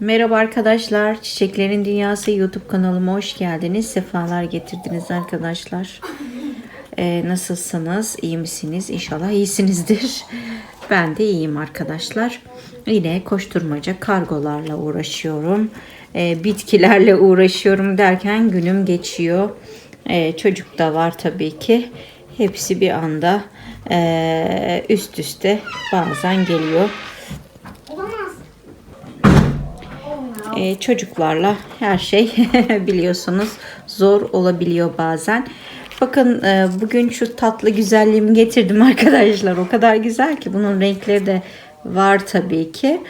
Merhaba arkadaşlar. Çiçeklerin Dünyası YouTube kanalıma hoş geldiniz. Sefalar getirdiniz arkadaşlar. Ee, nasılsınız? İyi misiniz? İnşallah iyisinizdir. Ben de iyiyim arkadaşlar. Yine koşturmaca kargolarla uğraşıyorum. Ee, bitkilerle uğraşıyorum derken günüm geçiyor. Ee, çocuk da var tabii ki. Hepsi bir anda ee, üst üste bazen geliyor. Ee, çocuklarla her şey biliyorsunuz zor olabiliyor bazen. Bakın e, bugün şu tatlı güzelliğimi getirdim arkadaşlar. O kadar güzel ki bunun renkleri de var tabii ki.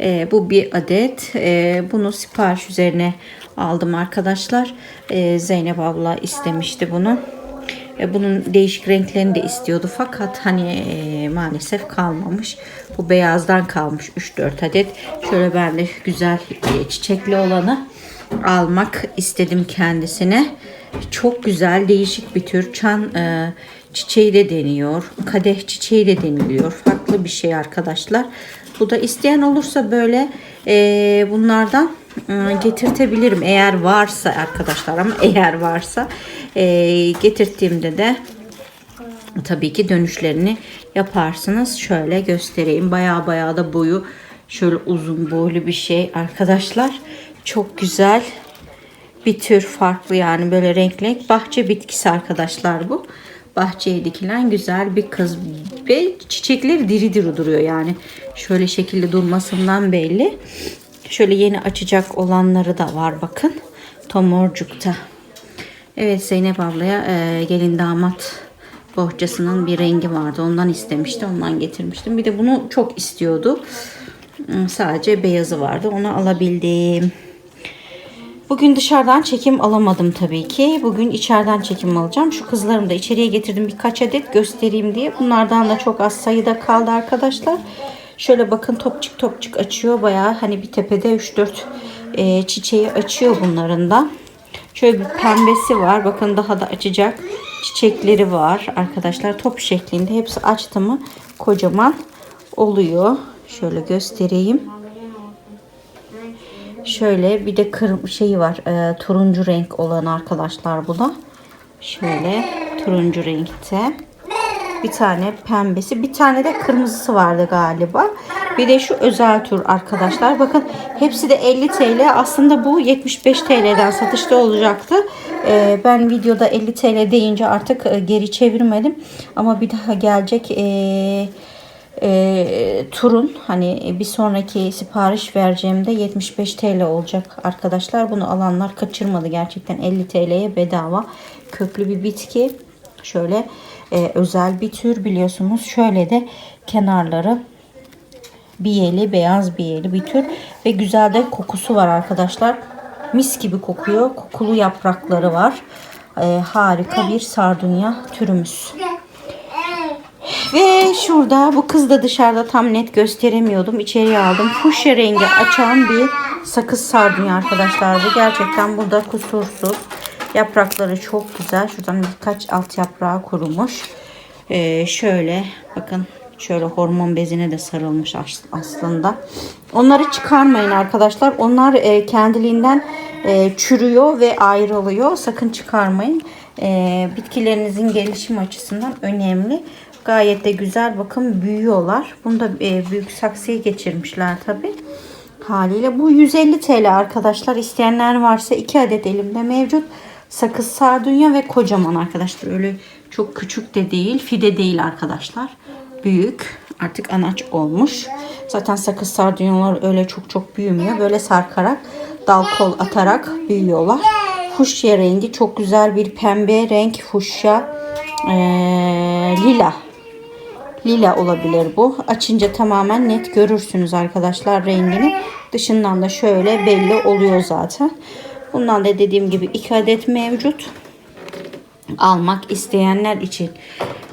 E, bu bir adet. E, bunu sipariş üzerine aldım arkadaşlar. E, Zeynep abla istemişti bunu. E, bunun değişik renklerini de istiyordu fakat hani e, maalesef kalmamış. Bu beyazdan kalmış 3-4 adet. Şöyle ben de güzel e, çiçekli olanı almak istedim kendisine. Çok güzel değişik bir tür çan çiçeği de deniyor. Kadeh çiçeği de deniliyor. Farklı bir şey arkadaşlar. Bu da isteyen olursa böyle bunlardan getirtebilirim eğer varsa arkadaşlar ama eğer varsa e, getirttiğimde de tabii ki dönüşlerini yaparsınız. Şöyle göstereyim. Baya baya da boyu şöyle uzun boylu bir şey arkadaşlar. Çok güzel bir tür farklı yani böyle renk renk bahçe bitkisi arkadaşlar bu. Bahçeye dikilen güzel bir kız ve çiçekleri diri diri duruyor yani. Şöyle şekilde durmasından belli. Şöyle yeni açacak olanları da var bakın. Tomorcuk'ta. Evet Zeynep ablaya e, gelin damat bohçasının bir rengi vardı. Ondan istemişti. Ondan getirmiştim. Bir de bunu çok istiyordu. Hmm, Sadece beyazı vardı. Onu alabildim. Bugün dışarıdan çekim alamadım tabii ki. Bugün içeriden çekim alacağım. Şu kızlarımı da içeriye getirdim birkaç adet göstereyim diye. Bunlardan da çok az sayıda kaldı arkadaşlar. Şöyle bakın topçuk topçuk açıyor. Bayağı hani bir tepede 3-4 e, çiçeği açıyor bunların da. Şöyle bir pembesi var. Bakın daha da açacak çiçekleri var arkadaşlar. Top şeklinde. Hepsi açtı mı kocaman oluyor. Şöyle göstereyim. Şöyle bir de kırm şeyi var. E, turuncu renk olan arkadaşlar bu da. Şöyle turuncu renkte. Bir tane pembesi, bir tane de kırmızısı vardı galiba. Bir de şu özel tur arkadaşlar. Bakın hepsi de 50 TL. Aslında bu 75 TL'den satışta olacaktı. Ee, ben videoda 50 TL deyince artık e, geri çevirmedim. Ama bir daha gelecek e, e, turun hani bir sonraki sipariş vereceğimde 75 TL olacak arkadaşlar. Bunu alanlar kaçırmadı. Gerçekten 50 TL'ye bedava. Köklü bir bitki. Şöyle e, özel bir tür biliyorsunuz. Şöyle de kenarları biyeli, beyaz biyeli bir tür ve güzel de kokusu var arkadaşlar. Mis gibi kokuyor. Kokulu yaprakları var. E, harika bir sardunya türümüz. Ve şurada bu kız da dışarıda tam net gösteremiyordum. İçeriye aldım. Fuşya rengi açan bir sakız sardunya arkadaşlar. Bu gerçekten burada kusursuz. Yaprakları çok güzel. Şuradan birkaç alt yaprağı kurumuş. Ee, şöyle bakın şöyle hormon bezine de sarılmış as- aslında. Onları çıkarmayın arkadaşlar. Onlar e, kendiliğinden e, çürüyor ve ayrılıyor. Sakın çıkarmayın. E, bitkilerinizin gelişim açısından önemli. Gayet de güzel. Bakın büyüyorlar. Bunu da e, büyük saksıya geçirmişler tabi. Haliyle bu 150 TL arkadaşlar. İsteyenler varsa 2 adet elimde mevcut. Sakız sardunya ve kocaman arkadaşlar. Öyle çok küçük de değil. Fide değil arkadaşlar. Büyük. Artık anaç olmuş. Zaten sakız sardunyalar öyle çok çok büyümüyor. Böyle sarkarak dal kol atarak büyüyorlar. Fuşya rengi çok güzel bir pembe renk fuşya ee, lila lila olabilir bu. Açınca tamamen net görürsünüz arkadaşlar rengini. Dışından da şöyle belli oluyor zaten. Bundan da dediğim gibi 2 adet mevcut. Almak isteyenler için.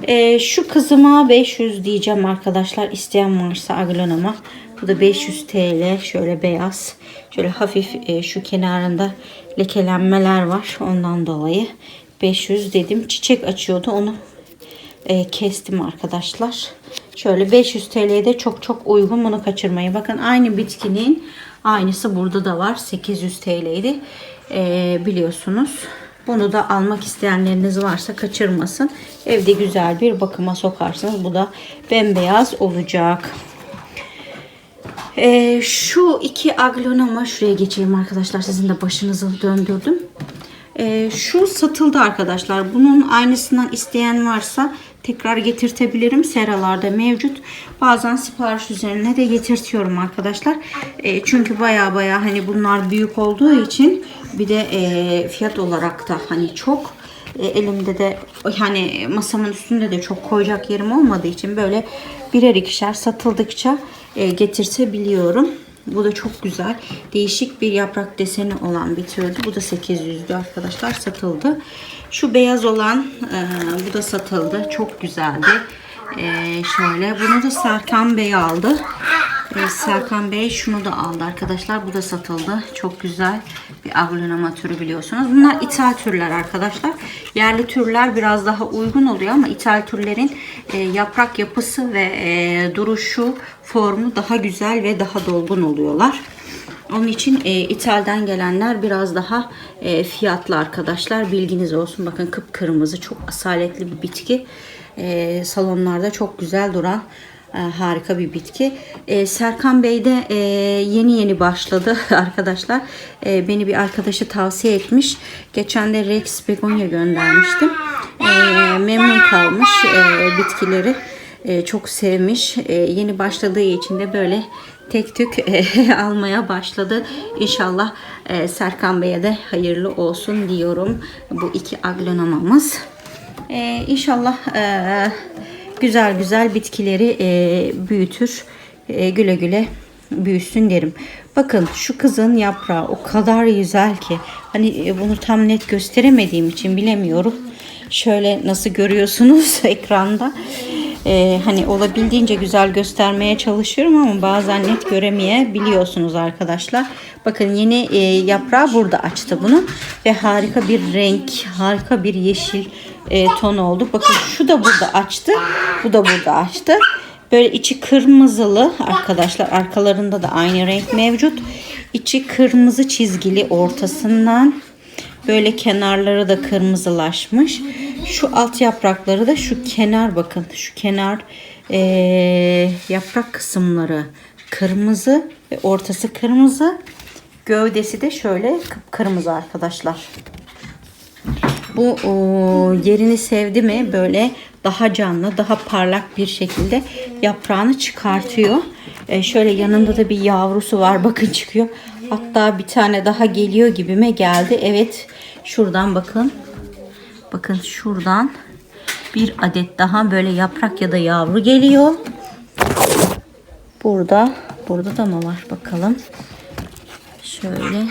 Ee, şu kızıma 500 diyeceğim arkadaşlar. İsteyen varsa aglonoma. Bu da 500 TL. Şöyle beyaz. Şöyle hafif e, şu kenarında lekelenmeler var. Ondan dolayı 500 dedim. Çiçek açıyordu. Onu e, kestim arkadaşlar. Şöyle 500 TL'ye de çok çok uygun bunu kaçırmayın. Bakın aynı bitkinin aynısı burada da var. 800 TL'ydi e, biliyorsunuz. Bunu da almak isteyenleriniz varsa kaçırmasın. Evde güzel bir bakıma sokarsınız. Bu da bembeyaz olacak. Ee, şu iki aglonoma şuraya geçelim arkadaşlar. Sizin de başınızı döndürdüm. Ee, şu satıldı arkadaşlar. Bunun aynısından isteyen varsa tekrar getirtebilirim. Seralarda mevcut. Bazen sipariş üzerine de getirtiyorum arkadaşlar. Ee, çünkü baya baya hani bunlar büyük olduğu için bir de e, fiyat olarak da hani çok e, elimde de hani masamın üstünde de çok koyacak yerim olmadığı için böyle birer ikişer satıldıkça e, getirtebiliyorum. Bu da çok güzel. Değişik bir yaprak deseni olan bir türdü. Bu da 800'dü arkadaşlar satıldı. Şu beyaz olan e, bu da satıldı. Çok güzeldi. E, şöyle bunu da Serkan Bey aldı. E, Serkan Bey şunu da aldı arkadaşlar. Bu da satıldı. Çok güzel bir aglonema türü biliyorsunuz. Bunlar ithal türler arkadaşlar. Yerli türler biraz daha uygun oluyor ama ithal türlerin e, yaprak yapısı ve e, duruşu, formu daha güzel ve daha dolgun oluyorlar. Onun için e, ithalden gelenler biraz daha e, fiyatlı arkadaşlar. Bilginiz olsun. Bakın kıpkırmızı çok asaletli bir bitki. E, salonlarda çok güzel duran e, harika bir bitki. E, Serkan Bey de e, yeni yeni başladı arkadaşlar. E, beni bir arkadaşı tavsiye etmiş. Geçen de Rex Begonia göndermiştim. E, memnun kalmış e, bitkileri. E, çok sevmiş. E, yeni başladığı için de böyle tek tük e, almaya başladı. İnşallah Serkan Bey'e de hayırlı olsun diyorum. Bu iki aglonomamız. E, inşallah e, güzel güzel bitkileri büyütür. Güle güle büyüsün derim. Bakın şu kızın yaprağı o kadar güzel ki. Hani bunu tam net gösteremediğim için bilemiyorum. Şöyle nasıl görüyorsunuz ekranda. Ee, hani olabildiğince güzel göstermeye çalışıyorum ama bazen net göremeyebiliyorsunuz arkadaşlar. Bakın yeni e, yaprağı burada açtı bunu ve harika bir renk, harika bir yeşil e, ton oldu. Bakın şu da burada açtı, bu da burada açtı. Böyle içi kırmızılı arkadaşlar. Arkalarında da aynı renk mevcut. İçi kırmızı çizgili ortasından Böyle kenarları da kırmızılaşmış. Şu alt yaprakları da şu kenar bakın. Şu kenar eee, yaprak kısımları kırmızı ve ortası kırmızı. Gövdesi de şöyle kıpkırmızı arkadaşlar. Bu o, yerini sevdi mi böyle daha canlı, daha parlak bir şekilde yaprağını çıkartıyor. E, şöyle yanında da bir yavrusu var. Bakın çıkıyor. Hatta bir tane daha geliyor gibime geldi. Evet şuradan bakın. Bakın şuradan bir adet daha böyle yaprak ya da yavru geliyor. Burada burada da mı var bakalım. Şöyle.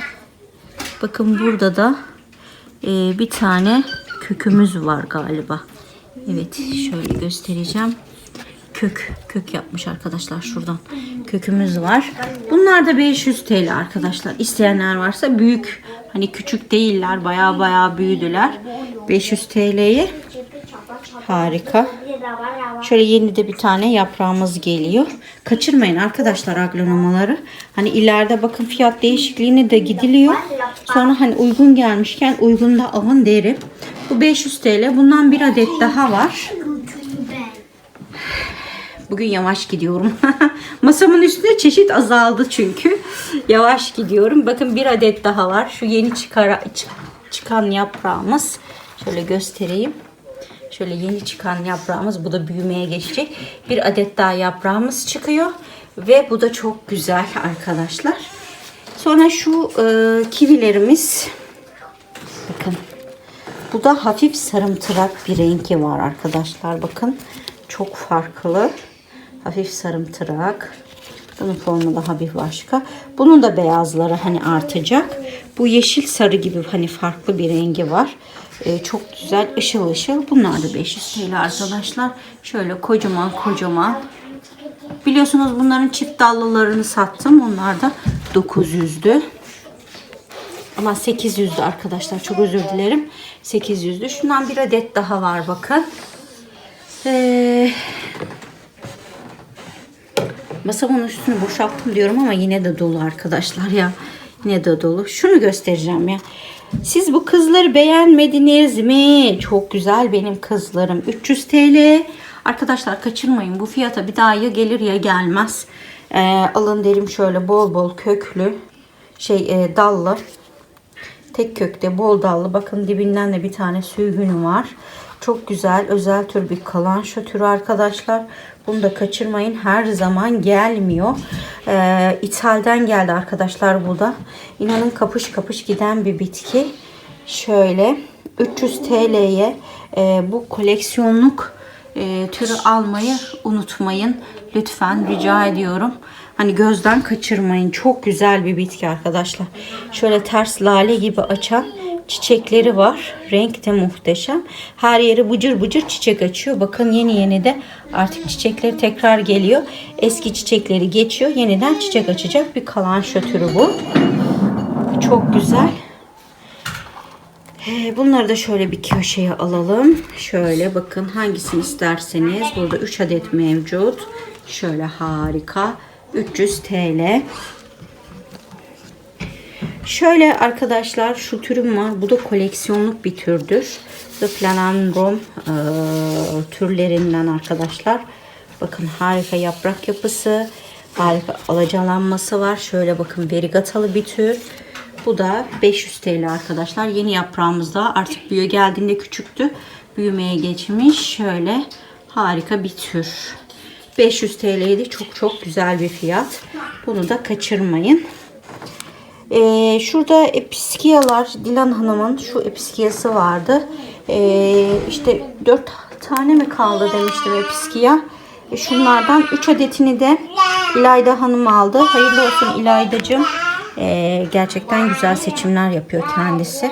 Bakın burada da e, bir tane kökümüz var galiba. Evet şöyle göstereceğim. Kök kök yapmış arkadaşlar şuradan. Kökümüz var. Bunlar da 500 TL arkadaşlar. İsteyenler varsa büyük hani küçük değiller. Baya baya büyüdüler. 500 TL'ye harika. Şöyle yeni de bir tane yaprağımız geliyor. Kaçırmayın arkadaşlar aglonemaları. Hani ileride bakın fiyat değişikliğine de gidiliyor. Sonra hani uygun gelmişken uygun da alın derim. Bu 500 TL. Bundan bir adet daha var. Bugün yavaş gidiyorum. Masamın üstünde çeşit azaldı çünkü. Yavaş gidiyorum. Bakın bir adet daha var. Şu yeni çıkara, çık- çıkan yaprağımız. Şöyle göstereyim. Şöyle yeni çıkan yaprağımız. Bu da büyümeye geçecek. Bir adet daha yaprağımız çıkıyor. Ve bu da çok güzel arkadaşlar. Sonra şu e, kivilerimiz. Bakın. Bu da hafif sarımtırak bir rengi var arkadaşlar. Bakın. Çok farklı. Hafif sarımtırak. Bunun formu daha bir başka. Bunun da beyazları hani artacak. Bu yeşil sarı gibi hani farklı bir rengi var. Ee, çok güzel ışıl ışıl. Bunlar da 500 TL arkadaşlar. Şöyle kocaman kocaman. Biliyorsunuz bunların çift dallılarını sattım. Onlar da 900'dü. Ama 800'dü arkadaşlar. Çok özür dilerim. 800'dü. Şundan bir adet daha var bakın. Ee, masamın üstünü boşalttım diyorum ama yine de dolu arkadaşlar ya. Yine de dolu. Şunu göstereceğim ya. Siz bu kızları beğenmediniz mi? Çok güzel benim kızlarım. 300 TL. Arkadaşlar kaçırmayın. Bu fiyata bir daha ya gelir ya gelmez. Ee, alın derim şöyle bol bol köklü. Şey e, dallı. Tek kökte bol dallı. Bakın dibinden de bir tane sürgünü var. Çok güzel özel tür bir kalanşo türü arkadaşlar. Bunu da kaçırmayın. Her zaman gelmiyor. Ee, İthal'den geldi arkadaşlar bu da. İnanın kapış kapış giden bir bitki. Şöyle 300 TL'ye e, bu koleksiyonluk e, türü almayı unutmayın. Lütfen rica ediyorum. Hani gözden kaçırmayın. Çok güzel bir bitki arkadaşlar. Şöyle ters lale gibi açan çiçekleri var. Renk de muhteşem. Her yeri bıcır bıcır çiçek açıyor. Bakın yeni yeni de artık çiçekleri tekrar geliyor. Eski çiçekleri geçiyor. Yeniden çiçek açacak bir kalanşo türü bu. Çok güzel. Ee, Bunları da şöyle bir köşeye alalım. Şöyle bakın hangisini isterseniz. Burada 3 adet mevcut. Şöyle harika. 300 TL. Şöyle arkadaşlar şu türüm var. Bu da koleksiyonluk bir türdür. The Planandrum e, türlerinden arkadaşlar. Bakın harika yaprak yapısı. Harika alacalanması var. Şöyle bakın verigatalı bir tür. Bu da 500 TL arkadaşlar. Yeni yaprağımızda artık büyüyor geldiğinde küçüktü. Büyümeye geçmiş. Şöyle harika bir tür. 500 TL'ydi. Çok çok güzel bir fiyat. Bunu da kaçırmayın. Ee, şurada episkiyalar Dilan Hanım'ın şu episkiyası vardı. Ee, işte 4 tane mi kaldı demiştim episkiya. E, şunlardan 3 adetini de İlayda Hanım aldı. Hayırlı olsun İlaydacığım. Ee, gerçekten güzel seçimler yapıyor kendisi.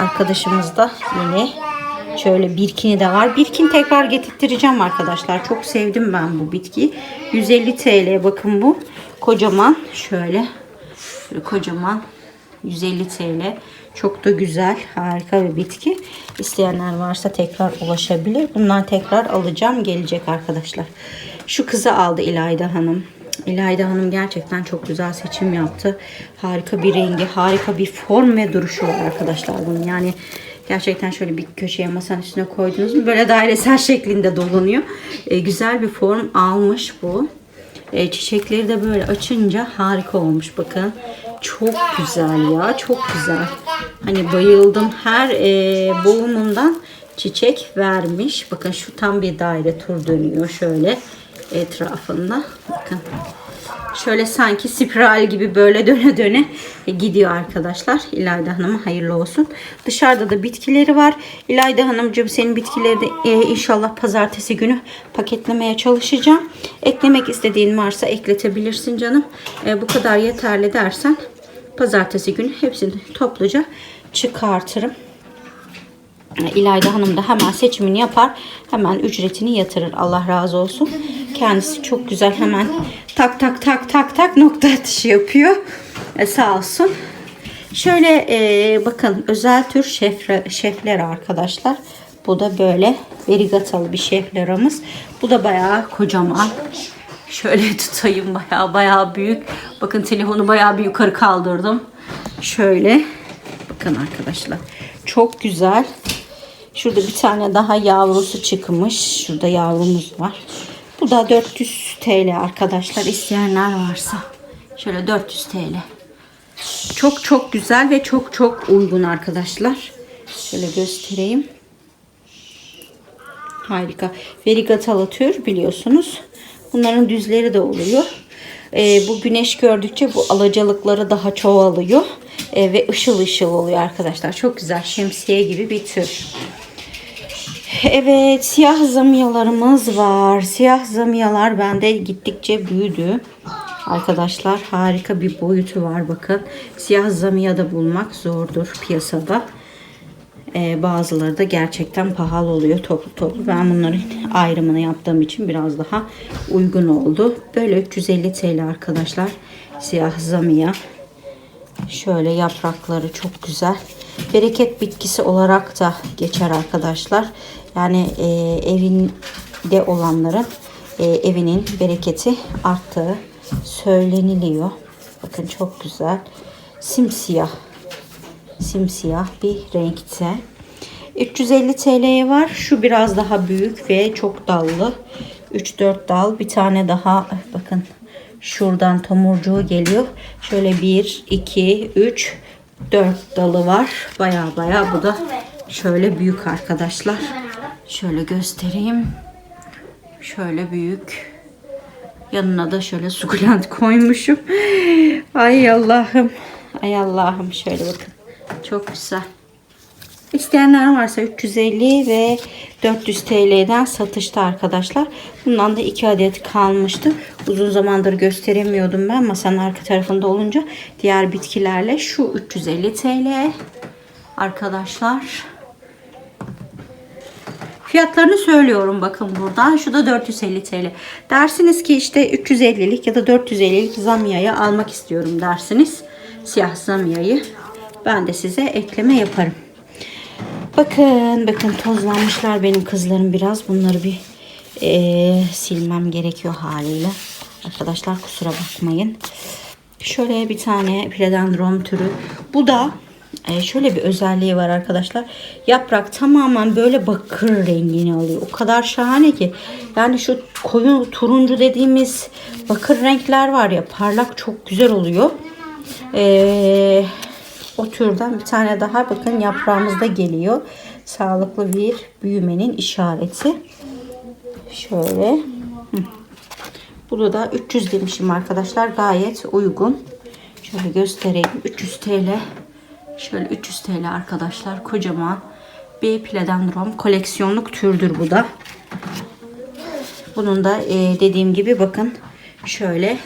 Arkadaşımız da yine Şöyle birkini de var. Birkin tekrar getirttireceğim arkadaşlar. Çok sevdim ben bu bitkiyi. 150 TL bakın bu. Kocaman şöyle. Şöyle kocaman 150 TL. Çok da güzel. Harika bir bitki. İsteyenler varsa tekrar ulaşabilir. Bundan tekrar alacağım. Gelecek arkadaşlar. Şu kızı aldı İlayda Hanım. İlayda Hanım gerçekten çok güzel seçim yaptı. Harika bir rengi, harika bir form ve duruşu var arkadaşlar bunun. Yani gerçekten şöyle bir köşeye masanın üstüne koydunuz mu böyle dairesel şeklinde dolanıyor. E, güzel bir form almış bu. E, çiçekleri de böyle açınca harika olmuş bakın. Çok güzel ya çok güzel. Hani bayıldım her e, boğumundan çiçek vermiş. Bakın şu tam bir daire tur dönüyor şöyle etrafında. Bakın. Şöyle sanki spiral gibi böyle döne döne gidiyor arkadaşlar. İlayda Hanım'a hayırlı olsun. Dışarıda da bitkileri var. İlayda Hanımcığım senin bitkileri de e, inşallah pazartesi günü paketlemeye çalışacağım. Eklemek istediğin varsa ekletebilirsin canım. E, bu kadar yeterli dersen pazartesi günü hepsini topluca çıkartırım. İlayda Hanım da hemen seçimini yapar. Hemen ücretini yatırır. Allah razı olsun. Kendisi çok güzel hemen tak tak tak tak tak nokta atışı yapıyor. E, sağ olsun. Şöyle e, bakın özel tür şefre, şefler arkadaşlar. Bu da böyle verigatalı bir şefleramız. Bu da bayağı kocaman. Şöyle tutayım bayağı bayağı büyük. Bakın telefonu bayağı bir yukarı kaldırdım. Şöyle. Bakın arkadaşlar. Çok güzel. Şurada bir tane daha yavrusu çıkmış. Şurada yavrumuz var. Bu da 400 TL arkadaşlar. İsteyenler varsa. Şöyle 400 TL. Çok çok güzel ve çok çok uygun arkadaşlar. Şöyle göstereyim. Harika. Verigatalı tür biliyorsunuz. Bunların düzleri de oluyor. Ee, bu güneş gördükçe bu alacalıkları daha çoğalıyor. Ee, ve ışıl ışıl oluyor arkadaşlar. Çok güzel şemsiye gibi bir tür. Evet siyah zamiyalarımız var. Siyah zamiyalar bende gittikçe büyüdü. Arkadaşlar harika bir boyutu var bakın. Siyah zamiya da bulmak zordur piyasada. Ee, bazıları da gerçekten pahalı oluyor toplu toplu. Ben bunların ayrımını yaptığım için biraz daha uygun oldu. Böyle 350 TL arkadaşlar. Siyah zamiya. Şöyle yaprakları çok güzel. Bereket bitkisi olarak da geçer arkadaşlar. Yani e, evin de olanların e, evinin bereketi arttığı söyleniliyor. Bakın çok güzel. Simsiyah. Simsiyah bir renkte. 350 TL'ye var. Şu biraz daha büyük ve çok dallı. 3-4 dal. Bir tane daha bakın şuradan tomurcuğu geliyor. Şöyle 1, 2, 3, 4 dalı var. Baya baya bu da şöyle büyük arkadaşlar. Şöyle göstereyim. Şöyle büyük. Yanına da şöyle sukulent koymuşum. Ay Allah'ım. Ay Allah'ım. Şöyle bakın. Çok güzel. İsteyenler varsa 350 ve 400 TL'den satışta arkadaşlar. Bundan da 2 adet kalmıştı. Uzun zamandır gösteremiyordum ben masanın arka tarafında olunca. Diğer bitkilerle şu 350 TL arkadaşlar. Fiyatlarını söylüyorum bakın buradan. Şu da 450 TL. Dersiniz ki işte 350'lik ya da 450'lik zamyayı almak istiyorum dersiniz. Siyah zamyayı. Ben de size ekleme yaparım. Bakın bakın tozlanmışlar benim kızlarım biraz. Bunları bir eee, silmem gerekiyor haliyle. Arkadaşlar kusura bakmayın. Şöyle bir tane pledendron türü. Bu da e, şöyle bir özelliği var arkadaşlar. Yaprak tamamen böyle bakır rengini alıyor. O kadar şahane ki. Yani şu koyu turuncu dediğimiz bakır renkler var ya parlak çok güzel oluyor. Eee o türden bir tane daha bakın yaprağımızda geliyor. Sağlıklı bir büyümenin işareti. Şöyle. Burada da 300 demişim arkadaşlar. Gayet uygun. Şöyle göstereyim. 300 TL. Şöyle 300 TL arkadaşlar. Kocaman bir pledendron koleksiyonluk türdür bu da. Bunun da e, dediğim gibi bakın şöyle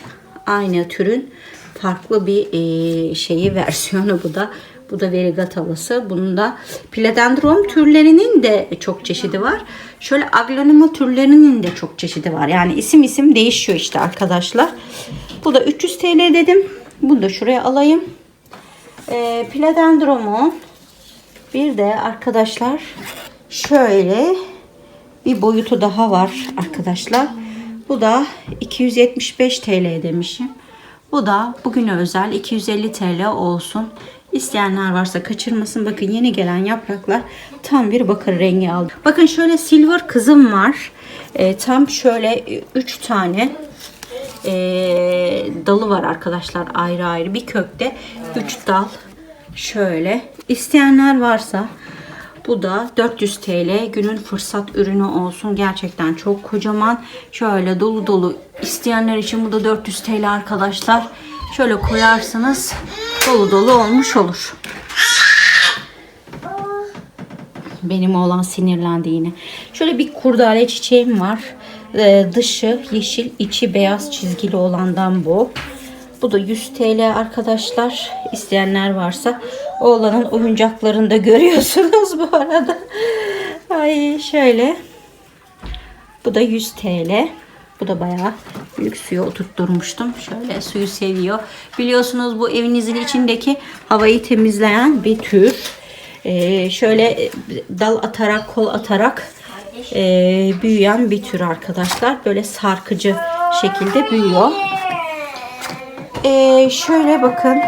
aynı türün farklı bir e, şeyi versiyonu bu da. Bu da verigatalısı. Bunun da pledendron türlerinin de çok çeşidi var. Şöyle aglanima türlerinin de çok çeşidi var. Yani isim isim değişiyor işte arkadaşlar. Bu da 300 TL dedim. Bunu da şuraya alayım. E, pledendromun bir de arkadaşlar şöyle bir boyutu daha var arkadaşlar. Bu da 275 TL demişim. Bu da bugüne özel 250 TL olsun. İsteyenler varsa kaçırmasın. Bakın yeni gelen yapraklar tam bir bakır rengi aldı. Bakın şöyle silver kızım var. Ee, tam şöyle 3 tane e, dalı var arkadaşlar ayrı ayrı. Bir kökte 3 dal. Şöyle. İsteyenler varsa bu da 400 TL günün fırsat ürünü olsun. Gerçekten çok kocaman. Şöyle dolu dolu isteyenler için bu da 400 TL arkadaşlar. Şöyle koyarsınız dolu dolu olmuş olur. Benim oğlan sinirlendi yine. Şöyle bir kurdale çiçeğim var. Ee, dışı yeşil, içi beyaz çizgili olandan bu. Bu da 100 TL arkadaşlar. İsteyenler varsa oğlanın oyuncaklarında görüyorsunuz bu arada. Ay şöyle. Bu da 100 TL. Bu da bayağı büyük suya oturtturmuştum. Şöyle suyu seviyor. Biliyorsunuz bu evinizin içindeki havayı temizleyen bir tür. Ee, şöyle dal atarak, kol atarak e, büyüyen bir tür arkadaşlar. Böyle sarkıcı şekilde büyüyor. Ee, şöyle bakın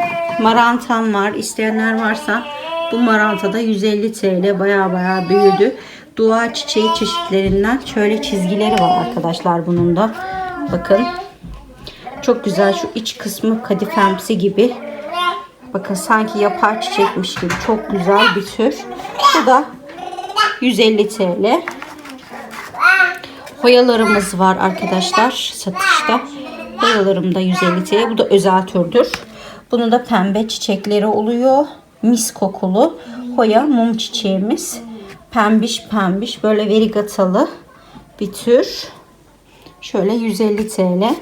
marantam var. İsteyenler varsa bu maranta da 150 TL baya baya büyüdü. Dua çiçeği çeşitlerinden şöyle çizgileri var arkadaşlar bunun da. Bakın. Çok güzel şu iç kısmı kadifemsi gibi. Bakın sanki yapay çiçekmiş gibi. Çok güzel bir tür. Bu da 150 TL. Hoyalarımız var arkadaşlar satışta. Hoyalarım da 150 TL. Bu da özel türdür. Bunun da pembe çiçekleri oluyor. Mis kokulu. Hoya mum çiçeğimiz. Pembiş pembiş böyle verigatalı bir tür. Şöyle 150 TL.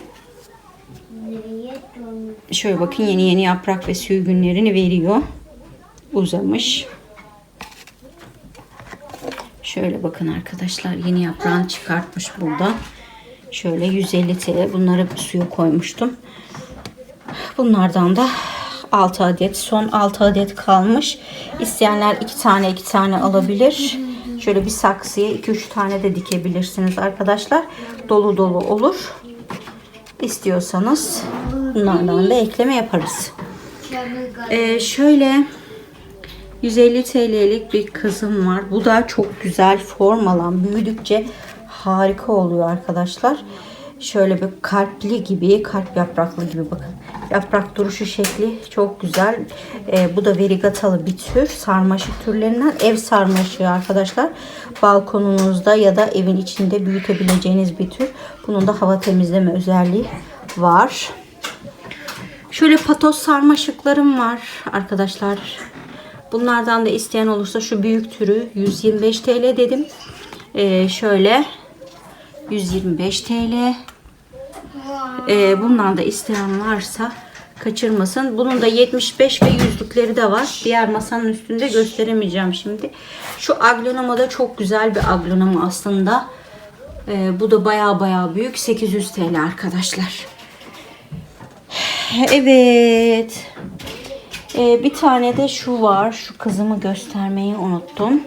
Şöyle bakın yeni yeni yaprak ve sürgünlerini veriyor. Uzamış. Şöyle bakın arkadaşlar yeni yaprağını çıkartmış burada. Şöyle 150 TL bunları suya koymuştum. Bunlardan da 6 adet son 6 adet kalmış. İsteyenler 2 tane 2 tane alabilir. Şöyle bir saksıya 2-3 tane de dikebilirsiniz arkadaşlar. Dolu dolu olur. İstiyorsanız bunlardan da ekleme yaparız. Ee, şöyle 150 TL'lik bir kızım var. Bu da çok güzel form alan. Büyüdükçe harika oluyor arkadaşlar. Şöyle bir kalpli gibi, kalp yapraklı gibi bakın. Yaprak duruşu şekli çok güzel. Ee, bu da verigatalı bir tür. Sarmaşık türlerinden ev sarmaşığı arkadaşlar. Balkonunuzda ya da evin içinde büyütebileceğiniz bir tür. Bunun da hava temizleme özelliği var. Şöyle patos sarmaşıklarım var arkadaşlar. Bunlardan da isteyen olursa şu büyük türü 125 TL dedim. Ee, şöyle 125 TL. Ee, bundan da isteyen varsa kaçırmasın. Bunun da 75 ve yüzlükleri de var. Diğer masanın üstünde gösteremeyeceğim şimdi. Şu aglonoma da çok güzel bir aglonoma aslında. Ee, bu da baya baya büyük. 800 TL arkadaşlar. Evet. Ee, bir tane de şu var. Şu kızımı göstermeyi unuttum.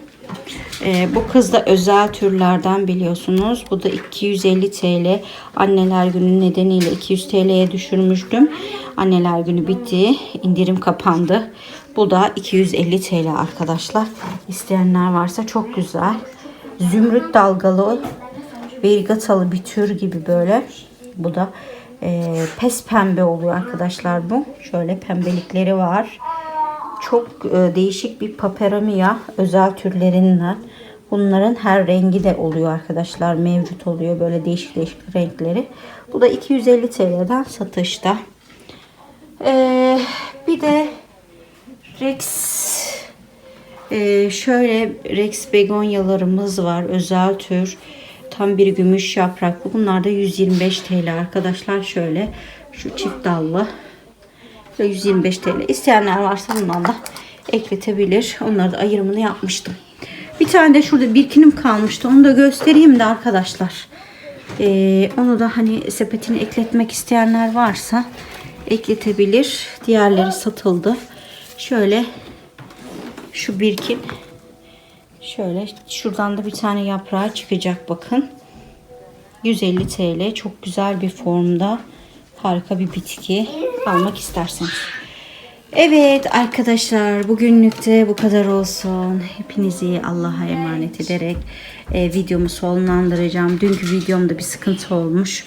Ee, bu kız da özel türlerden biliyorsunuz. Bu da 250 TL. Anneler günü nedeniyle 200 TL'ye düşürmüştüm. Anneler günü bitti. İndirim kapandı. Bu da 250 TL arkadaşlar. İsteyenler varsa çok güzel. Zümrüt dalgalı verigatalı bir tür gibi böyle. Bu da e, pes pembe oluyor arkadaşlar bu. Şöyle pembelikleri var. Çok e, değişik bir paperamia özel türlerinden. Bunların her rengi de oluyor arkadaşlar. Mevcut oluyor böyle değişik değişik renkleri. Bu da 250 TL'den satışta. E, bir de Rex ee, şöyle Rex begonyalarımız var. Özel tür. Tam bir gümüş yapraklı. Bunlar da 125 TL arkadaşlar. Şöyle şu çift dallı. Ve 125 TL. İsteyenler varsa bundan da ekletebilir. Onları da ayırımını yapmıştım. Bir tane de şurada birkinim kalmıştı. Onu da göstereyim de arkadaşlar. Ee, onu da hani sepetine ekletmek isteyenler varsa ekletebilir. Diğerleri satıldı. Şöyle şu birkin şöyle şuradan da bir tane yaprağı çıkacak bakın 150 TL çok güzel bir formda harika bir bitki almak isterseniz Evet arkadaşlar bugünlük de bu kadar olsun. Hepinizi Allah'a emanet ederek e, videomu sonlandıracağım. Dünkü videomda bir sıkıntı olmuş.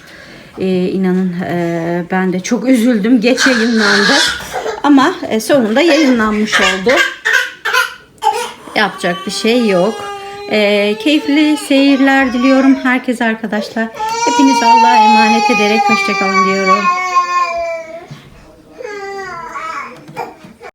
E, inanın e, ben de çok üzüldüm. Geç yayınlandı. Ama e, sonunda yayınlanmış oldu. Yapacak bir şey yok. E, keyifli seyirler diliyorum herkese arkadaşlar. Hepinizi Allah'a emanet ederek hoşçakalın diyorum.